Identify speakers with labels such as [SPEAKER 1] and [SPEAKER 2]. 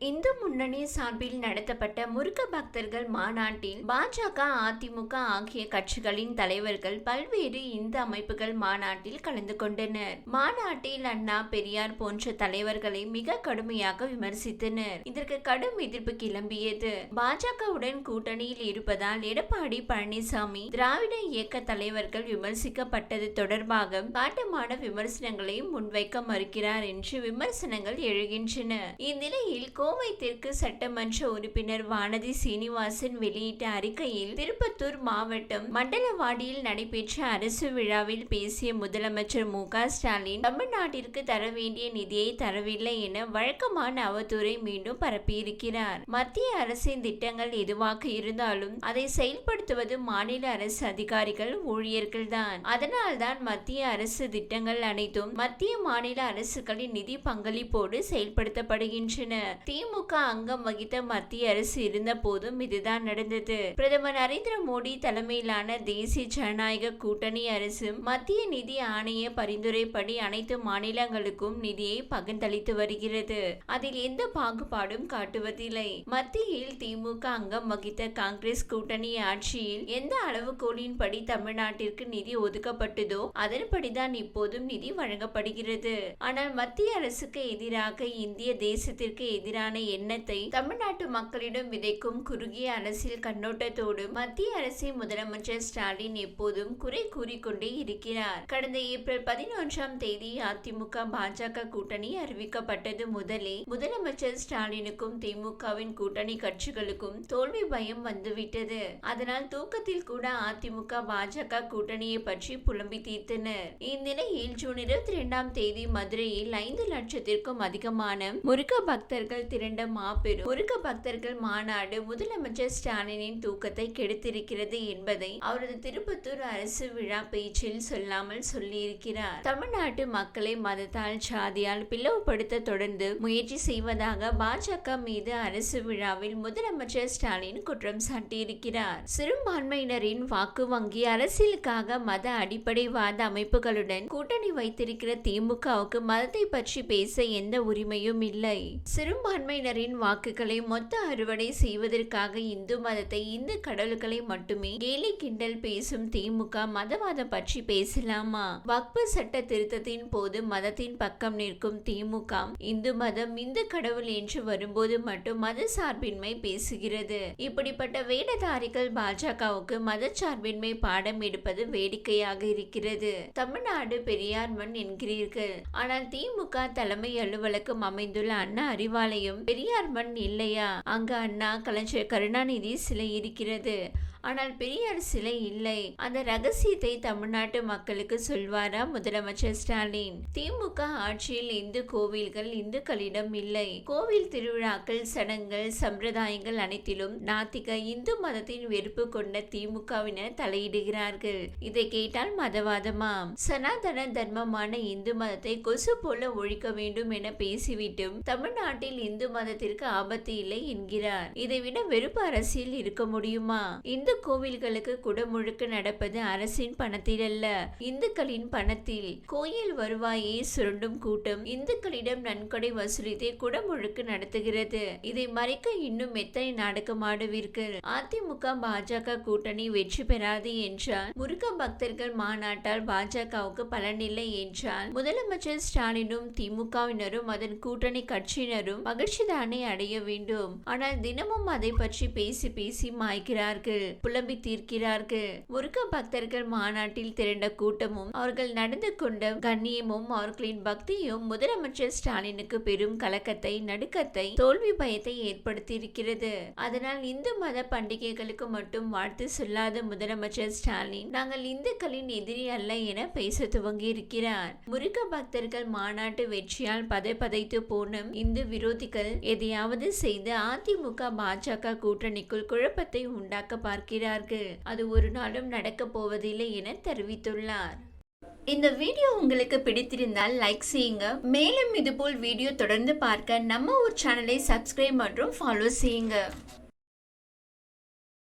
[SPEAKER 1] இந்து முன்னணி சார்பில் நடத்தப்பட்ட முருக பக்தர்கள் மாநாட்டில் பாஜக அதிமுக ஆகிய கட்சிகளின் தலைவர்கள் பல்வேறு இந்து அமைப்புகள் மாநாட்டில் கலந்து கொண்டனர். மாநாட்டில் அண்ணா பெரியார் போன்ற தலைவர்களை மிக கடுமையாக விமர்சித்தனர். இதற்கு கடும் எதிர்ப்பு கிளம்பியது. பாஜகவுடன் கூட்டணியில் இருப்பதால் எடப்பாடி பழனிசாமி திராவிட இயக்க தலைவர்கள் விமர்சிக்கப்பட்டது தொடர்பாக காட்டமான விமர்சனங்களை முன்வைக்க மறுக்கிறார் என்று விமர்சனங்கள் எழுகின்றன. இந்நிலையில் கோவை தெற்கு சட்டமன்ற உறுப்பினர் வானதி சீனிவாசன் வெளியிட்ட அறிக்கையில் திருப்பத்தூர் மாவட்டம் மண்டலவாடியில் நடைபெற்ற அரசு விழாவில் பேசிய முதலமைச்சர் மு க ஸ்டாலின் தமிழ்நாட்டிற்கு தர வேண்டிய நிதியை தரவில்லை என வழக்கமான அவதூறை மீண்டும் பரப்பியிருக்கிறார். மத்திய அரசின் திட்டங்கள் எதுவாக இருந்தாலும் அதை செயல்படுத்துவது மாநில அரசு அதிகாரிகள் ஊழியர்கள் தான் அதனால்தான் மத்திய அரசு திட்டங்கள் அனைத்தும் மத்திய மாநில அரசுகளின் நிதி பங்களிப்போடு செயல்படுத்தப்படுகின்றன. திமுக அங்கம் வகித்த மத்திய அரசு இருந்த போதும் இதுதான் நடந்தது. பிரதமர் நரேந்திர மோடி தலைமையிலான தேசிய ஜனநாயக கூட்டணி அரசு மத்திய நிதி ஆணைய பரிந்துரைப்படி அனைத்து மாநிலங்களுக்கும் நிதியை பகிர்ந்தளித்து வருகிறது. அதில் எந்த பாகுபாடும் காட்டுவதில்லை. மத்தியில் திமுக அங்கம் வகித்த காங்கிரஸ் கூட்டணி ஆட்சியில் எந்த அளவுகோலின்படி தமிழ்நாட்டிற்கு நிதி ஒதுக்கப்பட்டதோ அதன்படிதான் இப்போதும் நிதி வழங்கப்படுகிறது. ஆனால் மத்திய அரசுக்கு எதிராக இந்திய தேசத்திற்கு எதிரான எண்ணத்தை தமிழ்நாட்டு மக்களிடம் விதைக்கும் குறுகிய அரசியல் கண்ணோட்டத்தோடு மத்திய அரசை முதலமைச்சர் ஸ்டாலின் எப்போதும் குறை கூறிக்கொண்டே இருக்கிறார். கடந்த ஏப்ரல் பதினொன்றாம் தேதி அதிமுக பாஜக கூட்டணி அறிவிக்கப்பட்டது முதலே முதலமைச்சர் ஸ்டாலினுக்கும் திமுகவின் கூட்டணி கட்சிகளுக்கும் தோல்வி பயம் வந்துவிட்டது. அதனால் தூக்கத்தில் கூட அதிமுக பாஜக கூட்டணியை பற்றி புலம்பி தீர்த்தனர். இந்நிலையில் ஜூன் இருபத்தி இரண்டாம் தேதி மதுரையில் ஐந்து லட்சத்திற்கும் அதிகமான முருக பக்தர்கள் திரண்ட மாபெரும் முருக பக்தர்கள் மாநாடு முதலமைச்சர் ஸ்டாலினின் தூக்கத்தை கெடுத்திருக்கிறது என்பதை அவரது திருப்பத்தூர் அரசு விழா பேச்சில் சொல்லாமல் சொல்லியிருக்கிறார். தமிழ்நாட்டு மக்களை மதத்தால் சாதியால் பிளவுபடுத்த தொடர்ந்து முயற்சி செய்வதாக பாஜக மீது அரசு விழாவில் முதலமைச்சர் ஸ்டாலின் குற்றம் சாட்டியிருக்கிறார். சிறுபான்மையினரின் வாக்கு வங்கி அரசியலுக்காக மத அடிப்படைவாத அமைப்புகளுடன் கூட்டணி வைத்திருக்கிற திமுகவுக்கு மதத்தை பற்றி பேச எந்த உரிமையும் இல்லை. பழமையினரின் வாக்குகளை மொத்த அறுவடை செய்வதற்காக இந்து மதத்தை இந்து கடவுள்களை மட்டுமே கேலி கிண்டல் பேசும் திமுக மதவாதம் பற்றி பேசலாமா? வக்பு சட்ட திருத்தத்தின் போது மதத்தின் பக்கம் நிற்கும் திமுக இந்து மதம் இந்து கடவுள் என்று வரும்போது மட்டும் மத சார்பின்மை பேசுகிறது. இப்படிப்பட்ட வேடதாரிகள் பாஜகவுக்கு மத சார்பின்மை பாடம் எடுப்பது வேடிக்கையாக இருக்கிறது. தமிழ்நாடு பெரியார் மண் என்கிறீர்கள். ஆனால் திமுக தலைமை அலுவலகம் அமைந்துள்ள அண்ணா அறிவாலயம் பெரியார் மண் இல்லையா? அங்கு அண்ணா கலைஞர் கருணாநிதி சிலை இருக்கிறது. ஆனால் பெரியார் சிலை இல்லை. அந்த ரகசியத்தை தமிழ்நாட்டு மக்களுக்கு சொல்வாரா முதலமைச்சர் ஸ்டாலின்? திமுக ஆட்சியில் இந்து கோவில்கள் இந்துக்களிடம் இல்லை. கோவில் திருவிழாக்கள் சடங்குகள் சம்பிரதாயங்கள் அனைத்திலும் நாத்திக இந்து மதத்தின் வெறுப்பு கொண்ட திமுகவினர் தலையிடுகிறார்கள். இதை கேட்டால் மதவாதமாம் சனாதன தர்மமான இந்து மதத்தை கொசு போல ஒழிக்க வேண்டும் என பேசிவிட்டும் தமிழ்நாட்டில் இந்து மதத்திற்கு ஆபத்து இல்லை என்கிறார். இதைவிட வெறுப்பு அரசியல் இருக்க முடியுமா? இந்து கோவில்களுக்கு குடமுழுக்கு நடப்பது அரசின் பணத்தில் அல்ல இந்துக்களின் பணத்தில் கோயில் வருவாயை சுரண்டும் கூட்டம். இந்துக்களிடம் நன்கொடை வசூலித்தே குடமுழுக்கு நடத்துகிறது. இதை மறைக்க இன்னும் எத்தனை நாடகமாடுவீர்கள் அதிமுக பாஜக கூட்டணி வெற்றி பெறாது என்றால் முருக பக்தர்கள் மாநாட்டால் பாஜகவுக்கு பலனில்லை என்றால் முதலமைச்சர் ஸ்டாலினும் திமுகவினரும் அதன் கூட்டணி கட்சியினரும் மகிழ்ச்சி தானே அடைய வேண்டும். ஆனால் தினமும் அதை பற்றி பேசி பேசி மாய்க்கிறார்கள். புலம்பி தீர்க்கிறார்கள். முருக பக்தர்கள் மாநாட்டில் திரண்ட கூட்டமும் அவர்கள் நடந்து கொண்ட கண்ணியமும் அவர்களின் பக்தியும் முதலமைச்சர் ஸ்டாலினுக்கு பெரும் கலக்கத்தை நடுக்கத்தை தோல்வி பயத்தை ஏற்படுத்தியிருக்கிறது. அதனால் இந்து மத பண்டிகைகளுக்கு மட்டும் வாழ்த்து சொல்லாத முதலமைச்சர் ஸ்டாலின் நாங்கள் இந்துக்களின் எதிரி அல்ல என பேச துவங்கி இருக்கிறார் முருக பக்தர்கள் மாநாட்டு வெற்றியால் பதை பதைத்து போனும் இந்து விரோதிகள் எதையாவது செய்து அதிமுக பாஜக கூட்டணிக்குள் குழப்பத்தை உண்டாக்க பார்க்கிறார்கள். அது ஒரு நாளும் நடக்கப் போவதில்லை என தெரிவித்துள்ளார். இந்த வீடியோ உங்களுக்கு பிடித்திருந்தால் லைக் செய்யுங்க. மேலும் இதுபோல் வீடியோ தொடர்ந்து பார்க்க நம்ம ஒரு சேனலை சப்ஸ்கிரைப் மற்றும் ஃபாலோ செய்யுங்க.